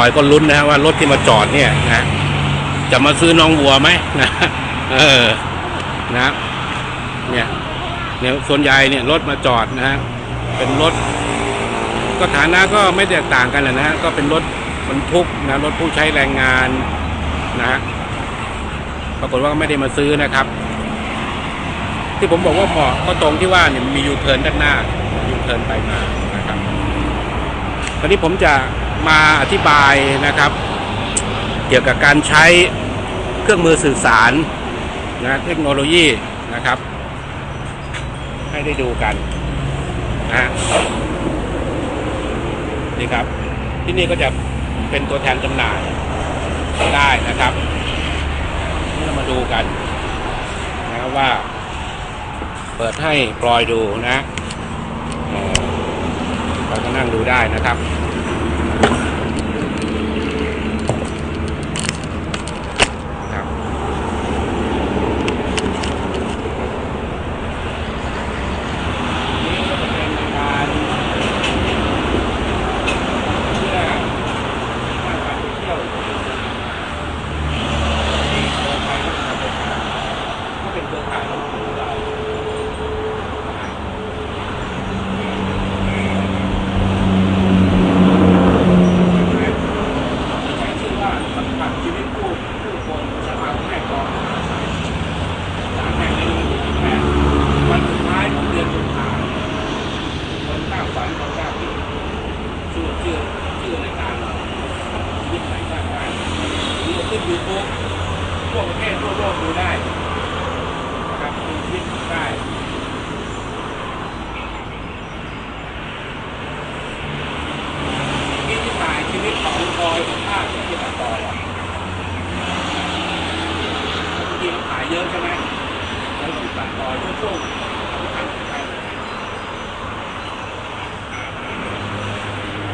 อยก็ลุ้นนะฮะว่ารถที่มาจอดเนี่ยนะ จะมาซื้อน้องวัวไหมนะเออนะเนี่ยเนี่ยส่วนใหญ่เนี่ยรถมาจอดนะฮะเป็นรถ ก็ฐานะก็ไม่แตกต่างกันแหละนะฮะก็เป็นรถบรรทุกนะรถผู้ใช้แรงงานนะฮะปรากฏว่าไม่ได้มาซื้อนะครับ ที่ผมบอกว่าเหมาะก็ตรงที่ว่าเนี่ยมียูเทิร์นด้านหน้ายูเทิร์นไปมานะครับ ตอนนี้ผมจะ มาอธิบายนะครับ เกี่ยวกับการใช้เครื่องมือสื่อสารนะเทคโนโลยีนะครับ ให้ได้ดูกันนะนี่ครับ ที่นี่ก็จะเป็นตัวแทนจำหน่ายได้นะครับนี่เรามาดูกันนะครับว่า เปิดให้ปลอยดูนะเราก็นั่งดูได้นะครับนี่ก็จะเป็นการเพื่อสร้างการท่องเที่ยวที่เมืองไทยก็เป็นเครือข่ายของเรา ใช้ชื่อว่าสัมผัสชีวิตผู้ผู้คนสภาพแม่กลองสามแห่งในเมืองแปดวันสุดท้ายของเดือนกุมภาพันธ์คนสร้างฝันคนสร้างคิดชื่อชื่อชื่อรายการเราชีวิตใหม่สร้างได้ดูขึ้น ยูทูบทั่วประเทศทั่วโลกดูได้นะครับดูชีวิตได้ที่ที่ถ่ายชีวิตของบอยสัมภาษณ์ที่ตัดต่ออะบางทีมันถ่ายเยอะใช่ไหมแล้วที่ตัดต่อช่วงช่วงสำคัญสำคัญ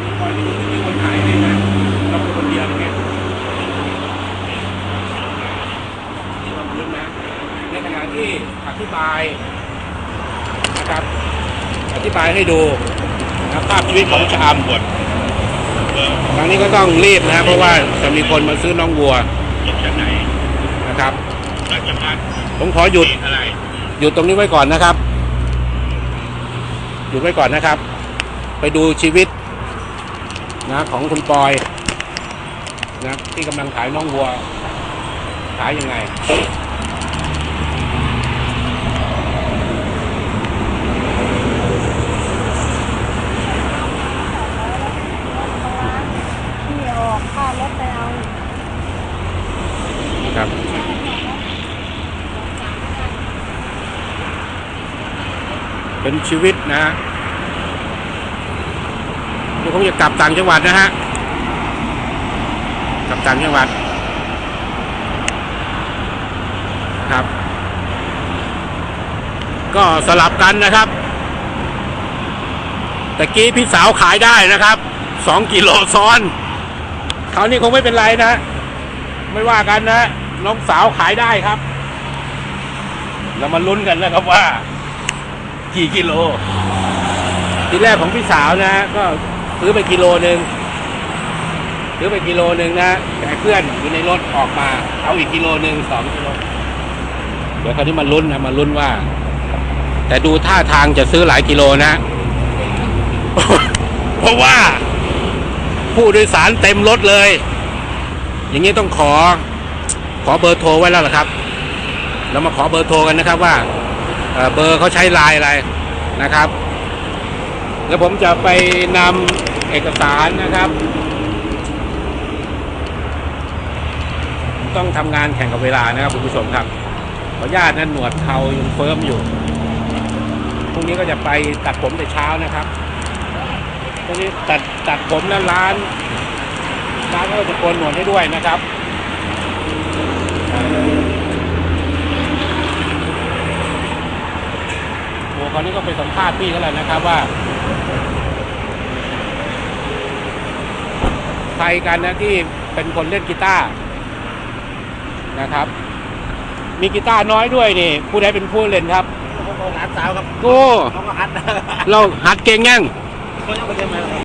มีบอยที่ดูมีคนถ่ายให้นะเราเป็นคนเดียวอย่างเงี้ยที่เราลุ้นนะในขณะที่อธิ บายนะครับอธิบายให้ดูนะครับภาพชีวิตของชามบทครั้งนี้ก็ต้องรีบนะครับเพราะว่าจะมีคนมาซื้อน้องวัวจบจากไหนนะครับราชพันผมขอหยุดหยุดตรงนี้ไว้ก่อนนะครับ หยุดไว้ก่อนนะครับ ไปดูชีวิตนะของคุณปอยนะที่กำลังขายน้องวัว ขายยังไง ที่ออกค่ารถไปเอา นะครับ เป็นชีวิตนะฮะเดี๋ยวผมจะกลับต่างจังหวัดนะฮะ กลับต่างจังหวัดครับ ก็สลับกันนะครับตะกี้พี่สาวขายได้นะครับสองกิโลซ้อนคราวนี้คงไม่เป็นไรนะ ไม่ว่ากันนะ น้องสาวขายได้ครับ เรามาลุ้นกันนะครับว่า กี่กิโล ทีแรกของพี่สาวนะ ก็ซื้อไปกิโลหนึ่งซื้อไปกิโลหนึ่งนะแต่เพื่อนอยู่ในรถออกมา เอาอีกกิโลหนึ่งสองกิโลเดี๋ยวคราวนี้มาลุ้นนะมาลุ้นว่า แต่ดูท่าทางจะซื้อหลายกิโลนะ เพราะว่า ผู้โดยสารเต็มรถเลย อย่างนี้ต้องขอ ขอเบอร์โทรไว้แล้วล่ะครับ เรามาขอเบอร์โทรกันนะครับว่าเบอร์เขาใช้ไลน์อะไรนะครับ แล้วผมจะไปนำเอกสารนะครับ ต้องทำงานแข่งกับเวลานะครับคุณผู้ชมครับขออนุญาตนั้นหนวดเขายังเฟิร์มอยู่พรุ่งนี้ก็จะไปตัดผมแต่เช้านะครับพรุ่งนี้ตัดตัดผมแล้วร้านร้านก็จะโกนหนวดให้ด้วยนะครับ โอ้ คราวนี้ก็ไปสัมภาษณ์พี่เขาแล้วนะครับว่าใครกันนะที่เป็นคนเล่นกีตาร์นะครับ มีกีตาร์น้อยด้วยนี่ผู้ใดเป็นผู้เล่นครับเขาก็หัดสาวครับโอ้ เขาก็หัดเราหัดเก่งยัง เขายังไม่ได้มา